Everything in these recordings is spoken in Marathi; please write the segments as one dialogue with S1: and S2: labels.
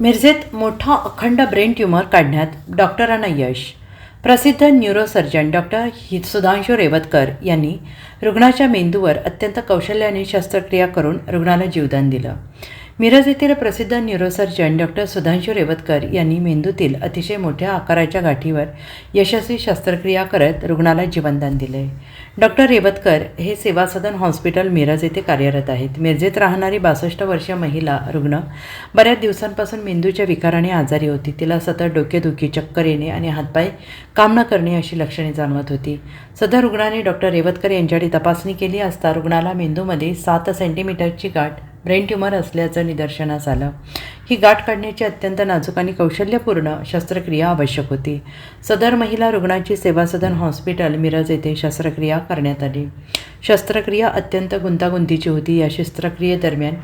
S1: मिरजेत मोठा अखंड ब्रेन ट्यूमर काढण्यात डॉक्टरांना यश. प्रसिद्ध न्यूरोसर्जन डॉक्टर हि सुधांशू रेवतकर यांनी रुग्णाच्या मेंदूवर अत्यंत कौशल्याने शस्त्रक्रिया करून रुग्णाला जीवदान दिलं. मिरज येथील प्रसिद्ध न्यूरोसर्जन डॉक्टर सुधांशू रेवतकर यांनी मेंदूतील अतिशय मोठ्या आकाराच्या गाठीवर यशस्वी शस्त्रक्रिया करत रुग्णाला जीवनदान दिले. डॉक्टर रेवतकर हे सेवा सदन हॉस्पिटल मिरज येथे कार्यरत आहेत. मिरजेत राहणारी बासष्ट वर्षीय महिला रुग्ण बऱ्याच दिवसांपासून मेंदूच्या विकाराने आजारी होती. तिला सतत डोकेदुखी चक्कर येणे आणि हातपाय काम न करणे अशी लक्षणे जाणवत होती. सदर रुग्णाने डॉक्टर रेवतकर यांच्याकडे तपासणी केली असता रुग्णाला मेंदूमध्ये सात सेंटीमीटरची गाठ ब्रेन ट्यूमर असल्याचं निदर्शनास आलं. ही गाठ काढण्याची अत्यंत नाजूक आणि कौशल्यपूर्ण शस्त्रक्रिया आवश्यक होती. सदर महिला रुग्णाची सेवा सदन हॉस्पिटल मिरज येथे शस्त्रक्रिया करण्यात आली. शस्त्रक्रिया अत्यंत गुंतागुंतीची होती. या शस्त्रक्रियेदरम्यान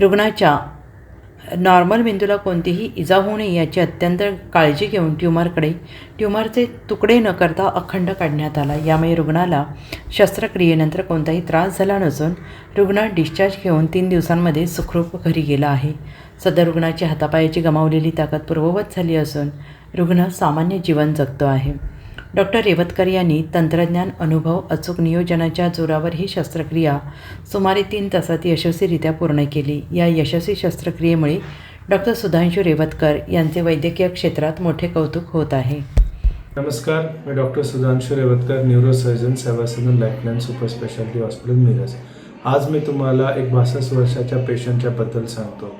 S1: रुग्णाच्या नॉर्मल मेंदूला कोणतीही इजा होऊ नये याची अत्यंत काळजी घेऊन ट्यूमरकडे ट्यूमरचे तुकडे न करता अखंड काढण्यात आला. यामुळे रुग्णाला शस्त्रक्रियेनंतर कोणताही त्रास झाला नसून रुग्ण डिस्चार्ज घेऊन तीन दिवसांमध्ये सुखरूप घरी गेला आहे. सदर रुग्णाची हातापायाची गमावलेली ताकद पूर्ववत झाली असून रुग्ण सामान्य जीवन जगतो आहे. डॉक्टर रेवतकर यांनी तंत्रज्ञान अनुभव अचूक नियोजनाच्या जोरावर ही शस्त्रक्रिया सुमारे तीन तासात यशस्वीरित्या पूर्ण केली. या यशस्वी शस्त्रक्रियेमुळे डॉक्टर सुधांशू रेवतकर यांचे वैद्यकीय क्षेत्रात मोठे कौतुक होत आहे.
S2: नमस्कार मी doctor Sudhanshu Revatkar neurosurgeon Seva Sadan lifeline super speciality hospital Miraj. आज मी तुम्हाला एक बासष्ट वर्षाच्या पेशंटच्याबद्दल सांगतो.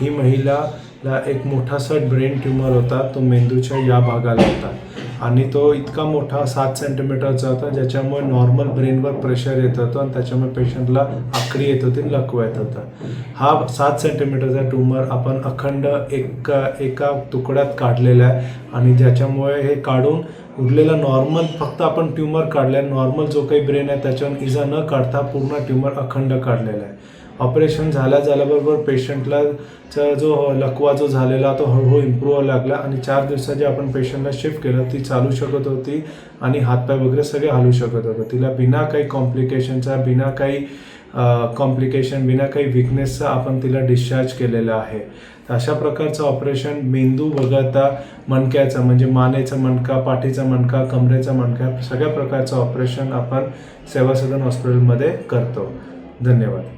S2: ही महिलाला एक मोठासा ब्रेन ट्यूमर होता तो मेंदूच्या या भागाला होता. आणि तो इतका मोठा सात सेंटीमीटरचा होता ज्याच्यामुळे नॉर्मल ब्रेनवर प्रेशर येत होतं आणि त्याच्यामुळे पेशंटला आकडी येत होती लकवा येत होता. हा सात सेंटीमीटरचा ट्यूमर आपण अखंड एक एका तुकड्यात काढलेला आहे आणि ज्याच्यामुळे हे काढून उरलेला नॉर्मल फक्त आपण ट्यूमर काढला नॉर्मल जो काही ब्रेन आहे त्याच्यावर इजा न काढता पूर्ण ट्यूमर अखंड काढलेला आहे. ऑपरेशन झाल्या झाल्याबरोबर पेशंटला जो लकवा जो झालेला तो हळूहळू इम्प्रूव्ह लागला आणि चार दिवसात जे आपण पेशंटला शिफ्ट केलं ती चालू शकत होती आणि हातपाय वगैरे सगळे हलू शकत होतं. तिला बिना काही कॉम्प्लिकेशनचा बिना काही कॉम्प्लिकेशन बिना काही विकनेसचा आपण तिला डिस्चार्ज केलेलं आहे. तर अशा प्रकारचं ऑपरेशन मेंदू वगळता मणक्याचं म्हणजे मानेचा मणका पाठीचा मणका कमरेचा मणका सगळ्या प्रकारचं ऑपरेशन आपण सेवा सदन हॉस्पिटलमध्ये करतो. धन्यवाद.